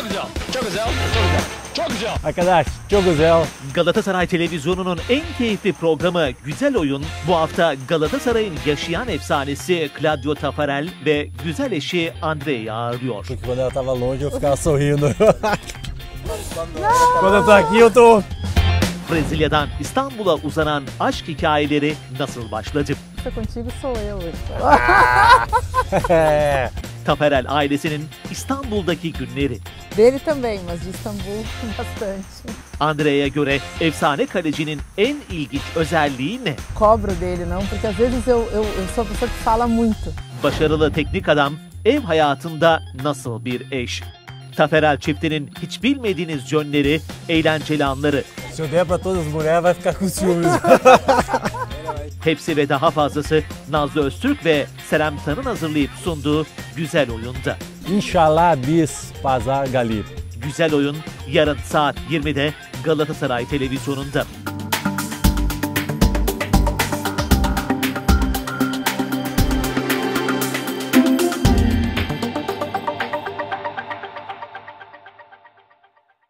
Çok güzel. Çok güzel. Çok güzel. Çok güzel. Arkadaş çok güzel. Galatasaray Televizyonu'nun en keyifli programı Güzel Oyun bu hafta Galatasaray'ın yaşayan efsanesi Claudio Tafarel ve güzel eşi Andrea'yı ağırlıyor. Porque quando ela tava longe eu ficava sorrindo. quando eu tô aqui eu tô. Brezilya'dan İstanbul'a uzanan aşk hikayeleri nasıl başladı? Contigo sou eu. É. Tafarel ailesinin İstanbul'daki günleri. Dele também, mas de Istambul bastante. Andrea'ya göre efsane kalecinin en ilginç özelliği ne? Cobro dele não, porque às vezes eu, eu, eu sou a pessoa que fala muito. Başarılı teknik adam ev hayatında nasıl bir eş? Taferel çiftinin hiç bilmediğiniz yönleri, eğlenceli anları, Se eu der pra todas as mulheres vai ficar com ciúmes. hepsi ve daha fazlası Nazlı Öztürk ve Serem Tan'ın hazırlayıp sunduğu Güzel Oyun'da. Inxalá bis pazar galip. Güzel Oyun yarın saat 20'de Galatasaray Televizyonu'nda.